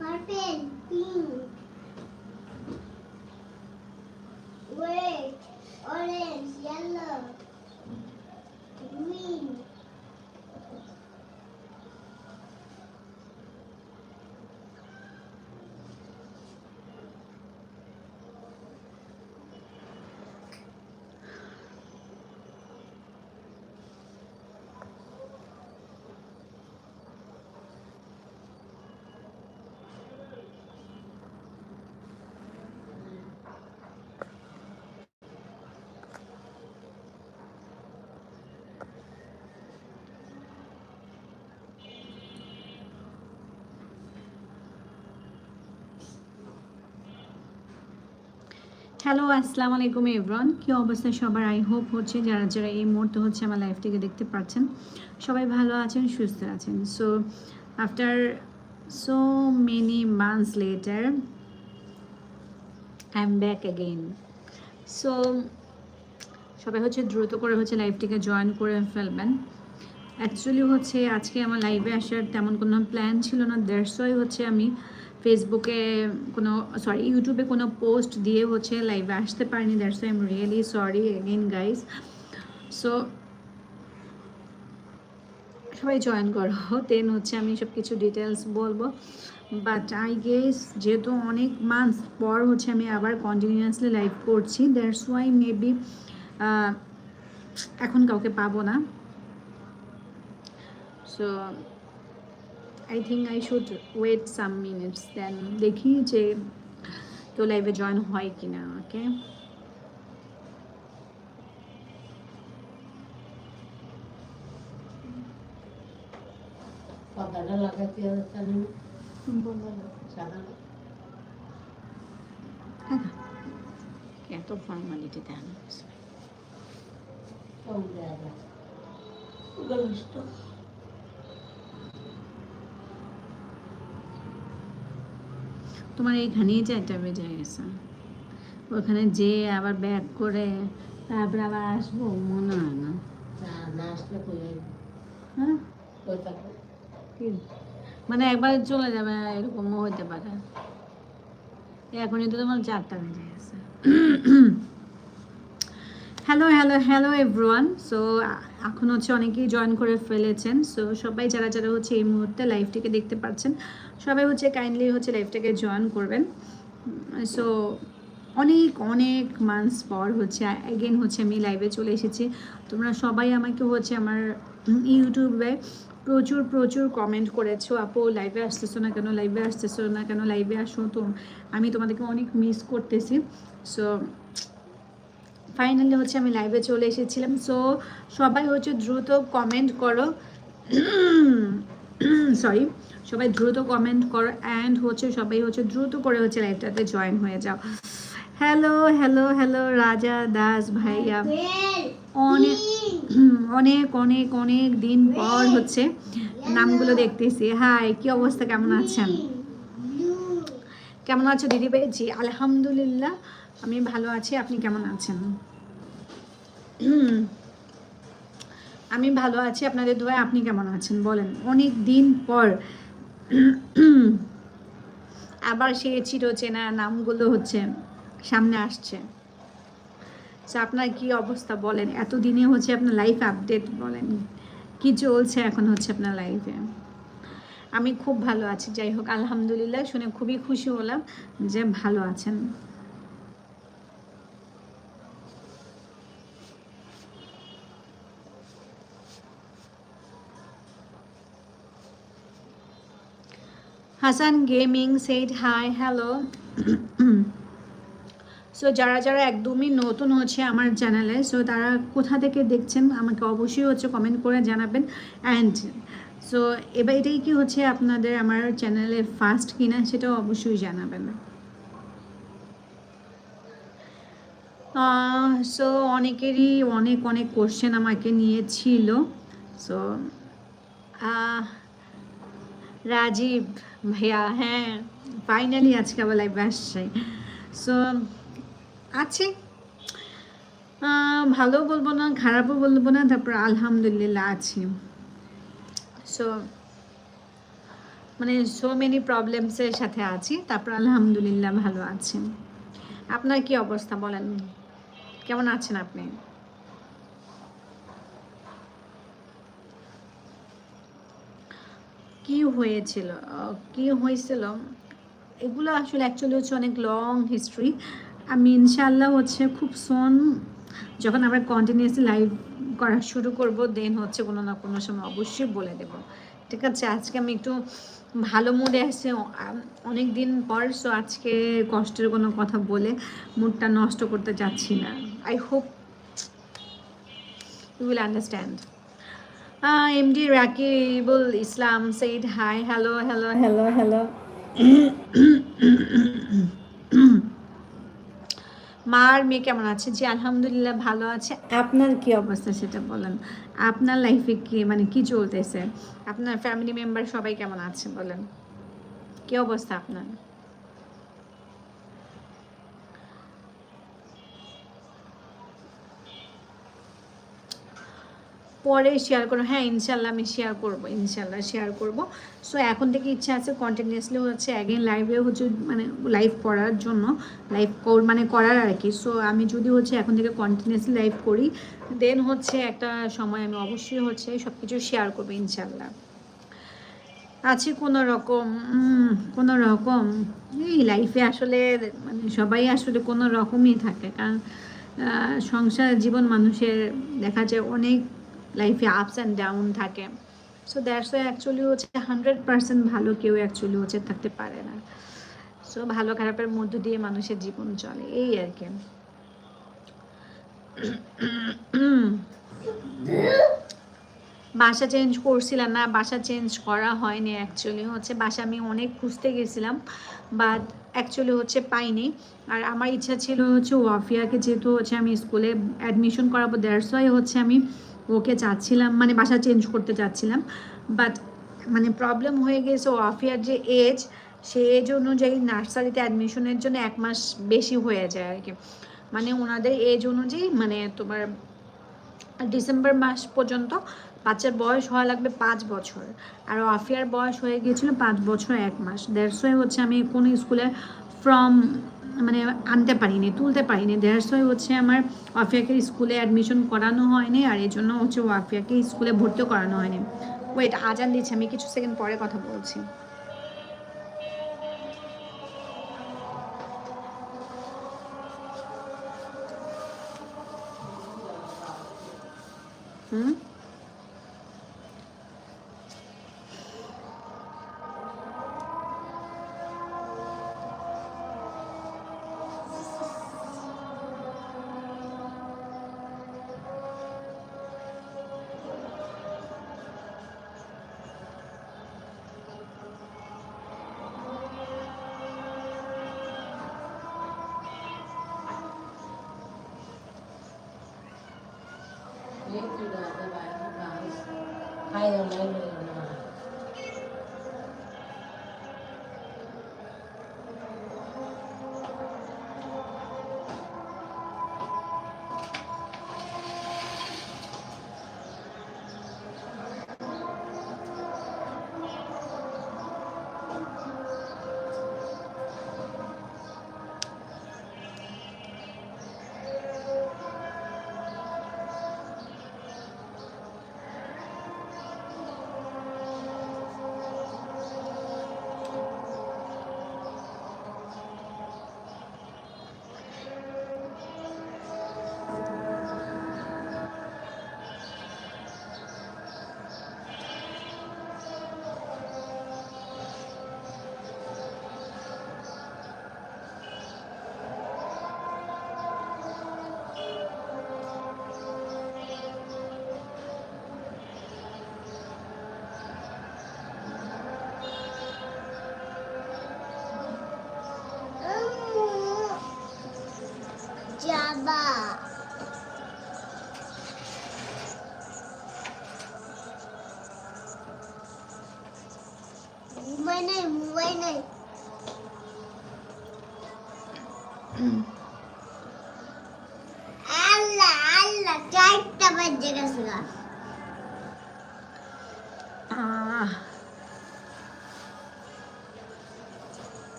purple, pink, red, orange, yellow, hello আসসালামু আলাইকুম everyone কী অবস্থা সবার? আই হোপ হচ্ছে যারা যারা এই মুহূর্তে হচ্ছে আমার লাইফটিকে দেখতে পাচ্ছেন সবাই ভালো আছেন, সুস্থ আছেন। So after so many months later I am back again so সবাই হচ্ছে দ্রুত করে হচ্ছে লাইফটিকে জয়েন করে ফেলবেন। অ্যাকচুয়ালি হচ্ছে আজকে আমার লাইভে আসার তেমন কোনো প্ল্যান ছিল না। ওয়াই হচ্ছে আমি ফেসবুকে কোনো সরি ইউটিউবে কোনো পোস্ট দিয়ে হচ্ছে লাইভে আসতে পারিনি that's why am really sorry again guys so সবাই জয়েন করো দেন হচ্ছে আমি সব কিছু ডিটেলস বলব। বাট আই গেস যেহেতু অনেক মান্থস পর হচ্ছে আমি আবার কন্টিনিউয়াসলি লাইভ করছি দ্যাটস ওয়াই মেবি এখন কাউকে পাবো না। So I think I should wait some minutes then দেখি যে কেউ লাইভে জয়েন হয় কি না ওকে পর্দাটা লাগাতে হবে সাদা এত ফর্মালিটি দেন তোমার এইখানেই চারটা বেজে গেছে। ওখানে যে আবার ব্যাক করে তারপরে আবার আসব মনে হয় না। হ্যাঁ? মানে একবার চলে যাবে এরকমও হতে পারে। এখনই তো তোমার চারটা বেজে গেছে। Hello hello hello everyone so এখন হচ্ছে অনেকেই জয়েন করে ফেলেছেন। সো সবাই যারা যারা হচ্ছে এই মুহূর্তে লাইভটিকে দেখতে পাচ্ছেন সবাই হচ্ছে কাইন্ডলি হচ্ছে লাইভটাকে জয়েন করবেন। সো অনেক অনেক মান্থস পর হচ্ছে অ্যাগেন হচ্ছে আমি লাইভে চলে এসেছি। তোমরা সবাই আমাকে হচ্ছে আমার ইউটিউবে প্রচুর প্রচুর কমেন্ট করেছ, আপু লাইভে আসতেছো না কেন? লাইভে আসতেছো না কেন? লাইভে আসো তো। আমি তোমাদেরকে অনেক মিস করতেছি। সো ফাইনালি হচ্ছে আমি লাইভে চলে এসেছিলাম। সো সবাই হচ্ছে দ্রুত কমেন্ট করো। সরি সবাই দ্রুত কমেন্ট করো অ্যান্ড হচ্ছে সবাই হচ্ছে দ্রুত করে হচ্ছে লাইভটাতে জয়েন হয়ে যাও। হ্যালো হ্যালো হ্যালো রাজা দাস ভাইয়া। অনেক অনেক অনেক অনেক দিন পর হচ্ছে নামগুলো দেখতেছি। হাই কি অবস্থা? কেমন আছেন? কেমন আছো দিদি ভাই? জি, আলহামদুলিল্লাহ, আমি ভালো আছি। আপনি কেমন আছেন? আমি ভালো আছি। আপনাদের দোয়ায় আপনি কেমন আছেন? বলেন। অনেক দিন পর আবার সে চিরচেনা নামগুলো হচ্ছে সামনে আসছে। তো আপনার কি অবস্থা বলেন? এতদিনে হচ্ছে আপনার লাইফ আপডেট বলেন। কি চলছে এখন হচ্ছে আপনার লাইফে আমি খুব ভালো আছি, যাই হোক, আলহামদুলিল্লাহ, শুনে খুবই খুশি হলাম যে ভালো আছেন। Hasan gaming said hi hello so যারা যারা একদমই নতুন হচ্ছে আমার চ্যানেলে সো তারা কোথা থেকে দেখছেন, আমাকে অবশ্যই হচ্ছে কমেন্ট করে জানাবেন। অ্যান্ড সো এবার এটাই কি হচ্ছে আপনাদের আমার চ্যানেলে ফার্স্ট কিনা, সেটাও অবশ্যই জানাবেন। সো অনেকেরই অনেক অনেক কোশ্চেন আমাকে নিয়েছিল। সো রাজীব ভাইয়া হ্যাঁ ফাইনালি আজকে আবার লাইভ আসছে। সো আছে। ভালো বলব না, খারাপও বলব না, তারপর আলহামদুলিল্লাহ আছি। সো মানে সো মেনি প্রবলেমসের সাথে আছি, তারপর আলহামদুলিল্লাহ ভালো আছি। আপনার কি অবস্থা বলেন? কেমন আছেন আপনি? কি হয়েছিল কি হয়েছিল? এগুলো আসলে অ্যাকচুয়ালি হচ্ছে অনেক লং হিস্ট্রি আমি ইনশাল্লাহ হচ্ছে খুব সোন যখন আমরা কন্টিনিউসলি লাইভ করা শুরু করব দেন হচ্ছে কোনো না কোনো সময় অবশ্যই বলে দেব। ঠিক আছে, আজকে আমি একটু ভালো মুডে আসছে অনেক দিন পর সো আজকে কষ্টের কোনো কথা বলে মুডটা নষ্ট করতে চাচ্ছি না। I hope you will understand MD Rakibul Islam said hi hello hello hello hello মার মেয়ে কেমন আছে? জি আলহামদুলিল্লাহ ভালো আছে। আপনার কি অবস্থা সেটা বলেন। আপনার লাইফে কি মানে কি চলতেছে? আপনার ফ্যামিলি মেম্বার সবাই কেমন আছে বলেন। কি অবস্থা আপনার? পরে শেয়ার করো হ্যাঁ ইনশাল্লাহ আমি শেয়ার করব, ইনশাল্লাহ শেয়ার করব। সো এখন থেকে ইচ্ছা আছে কন্টিনিউসলি হচ্ছে অ্যাগেন লাইভে হচ্ছে মানে লাইভ করার জন্য লাইভ মানে করার আর কি। সো আমি যদি হচ্ছে এখন থেকে কন্টিনিউসলি লাইভ করি দেন হচ্ছে একটা সময় আমি অবশ্যই হচ্ছে সব কিছু শেয়ার করব ইনশাল্লাহ। আছে কোনো রকম কোনো রকম, এই লাইফে আসলে মানে সবাই আসলে কোনো রকমই থাকে। কারণ সংসার জীবন মানুষের দেখা যায় অনেক লাইফে আপস অ্যান্ড ডাউন থাকে। সো দ্যাটস ওয়াই অ্যাকচুয়ালি হচ্ছে হান্ড্রেড পার্সেন্ট ভালো কেউ অ্যাকচুয়ালি হচ্ছে থাকতে পারে না। সো ভালো খারাপের মধ্য দিয়ে মানুষের জীবন চলে, এই আর কি। বাসা চেঞ্জ করছিলাম না, বাসা চেঞ্জ করা হয়নি অ্যাকচুয়ালি হচ্ছে বাসা আমি অনেক খুঁজতে গেছিলাম বাট অ্যাকচুয়ালি হচ্ছে পাইনি। আর আমার ইচ্ছা ছিল হচ্ছে ওয়াফিয়াকে যেহেতু হচ্ছে আমি স্কুলে অ্যাডমিশন করাবো দেড়শোয় হচ্ছে আমি ওকে চাচ্ছিলাম মানে বাসা চেঞ্জ করতে চাচ্ছিলাম। বাট মানে প্রবলেম হয়ে গেছে ওয়াফিয়ার যে এজ সে এজ অনুযায়ী নার্সারিতে অ্যাডমিশনের জন্য এক মাস বেশি হয়ে যায় আর কি। মানে ওনাদের এজ অনুযায়ী মানে তোমার ডিসেম্বর মাস পর্যন্ত বাচ্চার বয়স হওয়া লাগবে পাঁচ বছর। আর অফিয়ার বয়স হয়ে গিয়েছিল পাঁচ বছর এক মাস। দেড়শ হচ্ছে আমি কোনো স্কুলে ফর্ম মানে আনতে পারিনি, তুলতে পারিনি। দেড়শ হচ্ছে আমার অফিয়াকে স্কুলে অ্যাডমিশন করানো হয়নি আর এই জন্য হচ্ছে ওয়াফিয়াকে স্কুলে ভর্তি করানো হয়নি। ওয়েট আজান দিচ্ছে, আমি কিছু সেকেন্ড পরে কথা বলছি। হুম? Thank you, I have. I am my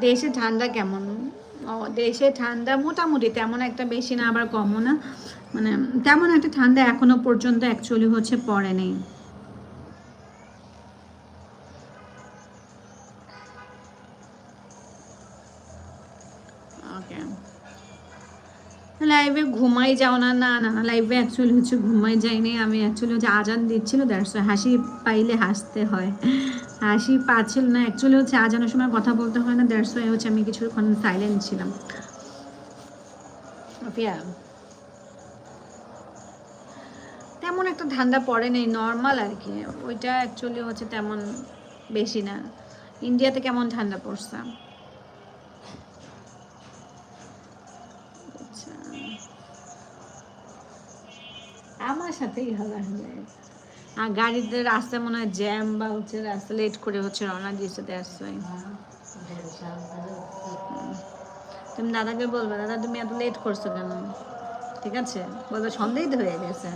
দেশে ঠান্ডা কেমন? ও, দেশে ঠান্ডা মোটামুটি তেমন একটা বেশি না, আবার কমও না। মানে তেমন একটা ঠান্ডা এখনও পর্যন্ত অ্যাকচুয়ালি হচ্ছে পড়ে নেই। ঘুমাই যাও না না না না লাইভে অ্যাকচুয়ালি হচ্ছে ঘুমাই যাইনি। আমি অ্যাকচুয়ালি হচ্ছে আজান দিচ্ছিল দ্যাটস হাসি পাইলে হাসতে হয়। হাসি পাচ্ছিল না অ্যাকচুয়ালি হচ্ছে আজানের সময় কথা বলতে হয় না ওয়াই হচ্ছে আমি কিছুক্ষণ সাইলেন্ট ছিলাম। তেমন একটা ঠান্ডা পড়ে নেই নর্মাল আর কি। ওইটা অ্যাকচুয়ালি হচ্ছে তেমন বেশি না। ইন্ডিয়াতে কেমন ঠান্ডা পড়ছে? আমার সাথেই হবে আসলে আর গাড়িতে রাস্তায় মনে হয় জ্যাম বা হচ্ছে রাস্তা লেট করে হচ্ছে রওনা দিয়েছে দ্যাটস ওয়াই তুমি দাদাকে বলবে, দাদা, তুমি এত লেট করছ কেন? ঠিক আছে? বলবে তো হয়ে গেছে।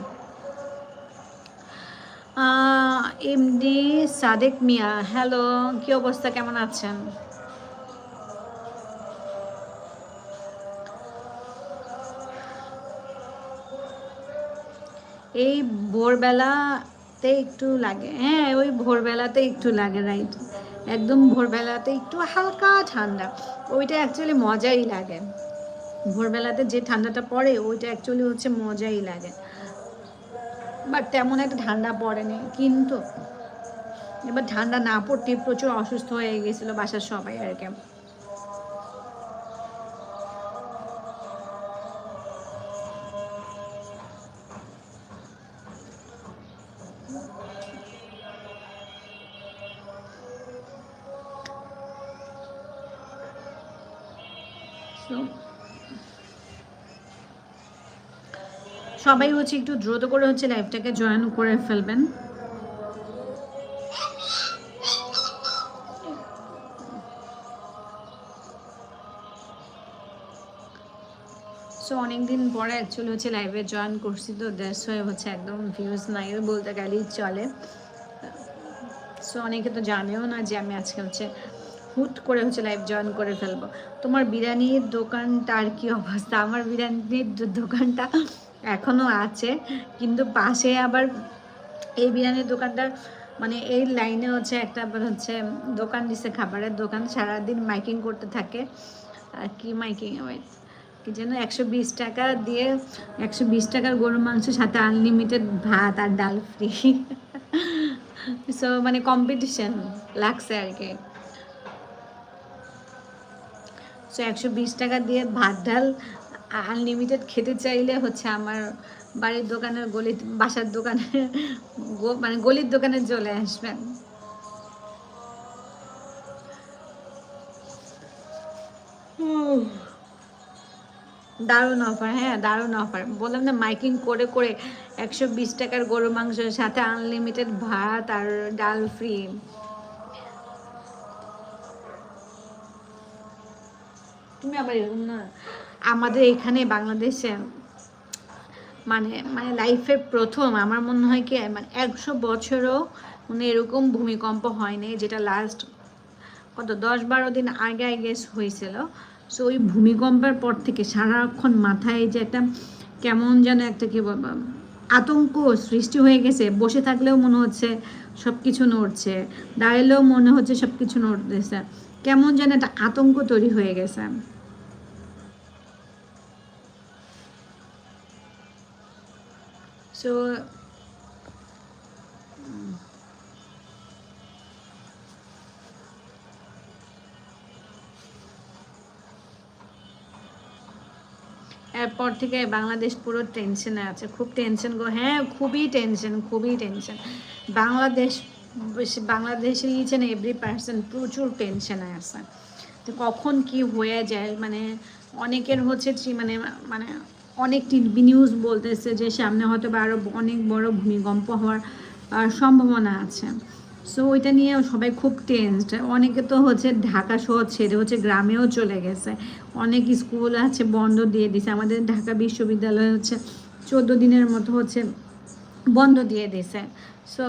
এমডি সাদেক মিয়া হ্যালো কি অবস্থা? কেমন আছেন? এই ভোরবেলাতে একটু লাগে। হ্যাঁ ওই ভোরবেলাতে একটু লাগে রাইট একদম ভোরবেলাতে একটু হালকা ঠান্ডা। ওইটা অ্যাকচুয়ালি মজাই লাগে। ভোরবেলাতে যে ঠান্ডাটা পড়ে, ওইটা অ্যাকচুয়ালি হচ্ছে মজাই লাগে। বাট তেমন একটা ঠান্ডা পড়েনি, কিন্তু এবার ঠান্ডা না পড়তে প্রচুর অসুস্থ হয়ে গেছিল বাসার সবাই আর কি। সবাই হচ্ছে একটু দ্রুত করে হচ্ছে লাইভটাকে জয়েন করে ফেলবেন। সো অনেকদিন পরে অ্যাকচুয়ালি হচ্ছে লাইভে জয়েন করছি তো দ্যাটস ওয়াই হচ্ছে একদম ভিউজ নাই বলতে গেলেই চলে। সো অনেকে তো জানেও না যে আমি আজকে হচ্ছে হুট করে হচ্ছে লাইভ জয়েন করে ফেলব। তোমার বিরিয়ানির দোকানটার কি অবস্থা? আমার বিরিয়ানির দোকানটা এখনও আছে। কিন্তু পাশে আবার এই বিরিয়ানির দোকানটার মানে এই লাইনে হচ্ছে একটা আবার হচ্ছে দোকান দিছে, খাবারের দোকান। সারাদিন মাইকিং করতে থাকে। আর কি মাইকিং? ওয়েট কি যেন একশো বিশ টাকা দিয়ে, একশো বিশ টাকার গরুর মাংসের সাথে আনলিমিটেড ভাত আর ডাল ফ্রি সো মানে কম্পিটিশন লাগছে আর কি। সো একশো বিশ টাকা দিয়ে ভাত, ডাল আনলিমিটেড খেতে চাইলে হচ্ছে আমার বাড়ির দোকানের গলি, বাসার দোকানে মানে গলির দোকানে চলে আসবেন। দারুণ অফার হ্যাঁ দারুণ অফার বললাম না, মাইকিং করে করে একশো বিশ টাকার গরু মাংসের সাথে আনলিমিটেড ভাত আর ডাল ফ্রি তুমি আবার এরকম না আমাদের এখানে বাংলাদেশে মানে মানে লাইফে প্রথম, আমার মনে হয় কি মানে একশো বছরও মানে এরকম ভূমিকম্প হয়নি, যেটা লাস্ট কত, দশ বারো দিন আগে আগে হয়েছিল। সো ওই ভূমিকম্পের পর থেকে সারাক্ষণ মাথায় যে একটা কেমন যেন একটা কি আতঙ্ক সৃষ্টি হয়ে গেছে। বসে থাকলেও মনে হচ্ছে সব কিছু নড়ছে, দাঁড়ালেও মনে হচ্ছে সব কিছু নড়তেছে। কেমন যেন একটা আতঙ্ক তৈরি হয়ে গেছে। সো এরপর থেকে বাংলাদেশ পুরো টেনশনে আছে। খুব টেনশন গো। হ্যাঁ খুবই টেনশন খুবই টেনশন বাংলাদেশ বাংলাদেশের ইচ অ্যান্ড এভরি পার্সন প্রচুর টেনশনে আছে। তো কখন কি হয়ে যায়? মানে অনেকের হচ্ছে মানে মানে অনেক টিভি নিউজ বলতেছে যে সামনে হয়তো বা আরও অনেক বড় ভূমিকম্প হওয়ার সম্ভাবনা আছে। সো ওইটা নিয়ে সবাই খুব টেনসড অনেকে তো হচ্ছে ঢাকা শহর ছেড়ে হচ্ছে গ্রামেও চলে গেছে। অনেক স্কুল আছে, বন্ধ দিয়ে দিছে। আমাদের ঢাকা বিশ্ববিদ্যালয় হচ্ছে চোদ্দ দিনের মতো হচ্ছে বন্ধ দিয়ে দিছে। সো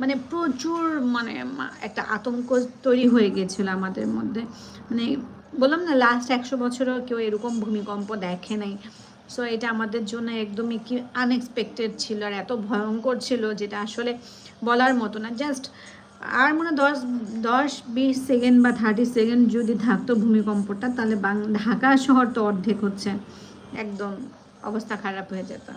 মানে প্রচুর মানে একটা আতঙ্ক তৈরি হয়ে গেছিল আমাদের মধ্যে। মানে বললাম না লাস্ট একশো বছরও কেউ এরকম ভূমিকম্প দেখে নাই। সো এটা আমাদের জন্য একদমই কি আনএক্সপেক্টেড ছিল আর এত ভয়ঙ্কর ছিল যেটা আসলে বলার মতো না। জাস্ট আর মনে দশ দশ, বিশ সেকেন্ড বা থার্টি সেকেন্ড যদি থাকতো ভূমিকম্পটা, তাহলে ঢাকা শহর তো অর্ধেক হচ্ছে। একদম অবস্থা খারাপ হয়ে যেত।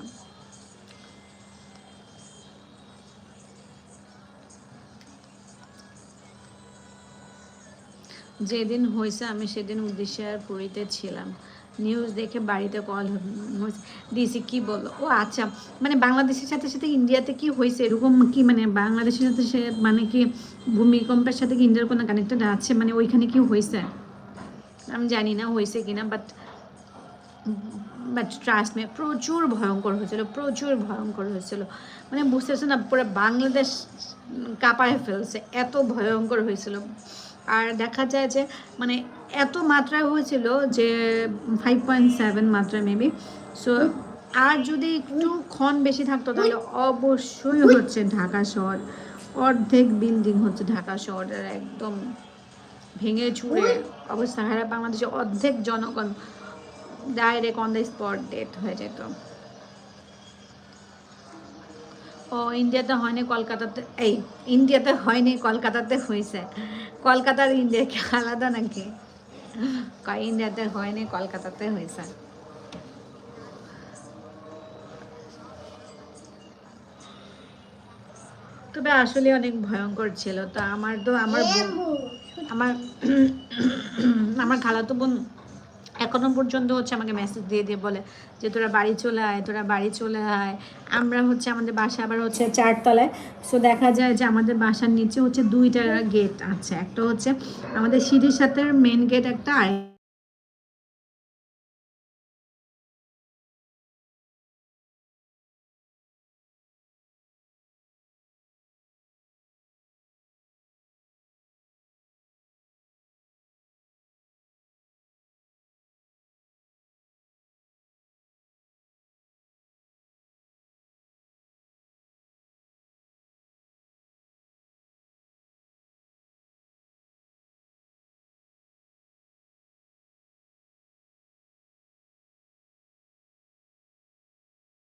যেদিন হয়েছে আমি সেদিন উদ্দেশ্যের পুরীতে ছিলাম। নিউজ দেখে বাড়িতে কল দিয়েছি, কি বলো? ও আচ্ছা মানে বাংলাদেশের সাথে সাথে ইন্ডিয়াতে কি হয়েছে? এরকম কি মানে বাংলাদেশের সাথে সে মানে কি ভূমিকম্পের সাথে কি ইন্ডিয়ার কোনো কানেক্টেড আছে? মানে ওইখানে কি হয়েছে? আমি জানি না হয়েছে কিনা বাট বাট ট্রাস্ট মে প্রচুর ভয়ঙ্কর হয়েছিল, প্রচুর ভয়ঙ্কর হয়েছিল। মানে বুঝতে পারছ না, পুরো বাংলাদেশ কাঁপায় ফেলছে, এত ভয়ঙ্কর হয়েছিল। আর দেখা যায় যে মানে এত মাত্রায় হয়েছিল যে ফাইভ পয়েন্ট সেভেন মাত্রা মেবি সো আর যদি একটু ক্ষণ বেশি থাকতো তাহলে অবশ্যই হচ্ছে ঢাকা শহর। অর্ধেক বিল্ডিং হচ্ছে ঢাকা শহরের একদম ভেঙে ছুঁড়ে অবস্থা। খারাপ বাংলাদেশে অর্ধেক জনগণ direct on the spot death হয়ে যেত। ও ইন্ডিয়াতে হয়নি কলকাতাতে? এই ইন্ডিয়াতে হয়নি কলকাতাতে হয়েছে কলকাতার ইন্ডিয়া কি আলাদা নাকি? ইন্ডিয়াতে হয়নি কলকাতাতে হয়েছে তবে আসলে অনেক ভয়ঙ্কর ছিল। তো আমার তো আমার বোন- আমার আমার খালাতো বোন এখনও পর্যন্ত হচ্ছে আমাকে মেসেজ দিয়ে দিয়ে বলে যে, তোরা বাড়ি চলে আয়, তোরা বাড়ি চলে আয়। আমরা হচ্ছে আমাদের বাসা আবার হচ্ছে চারতলায়। সো দেখা যায় যে আমাদের বাসার নিচে হচ্ছে দুইটা গেট আছে। একটা হচ্ছে আমাদের সিঁড়ির সাথে মেন গেট একটা আর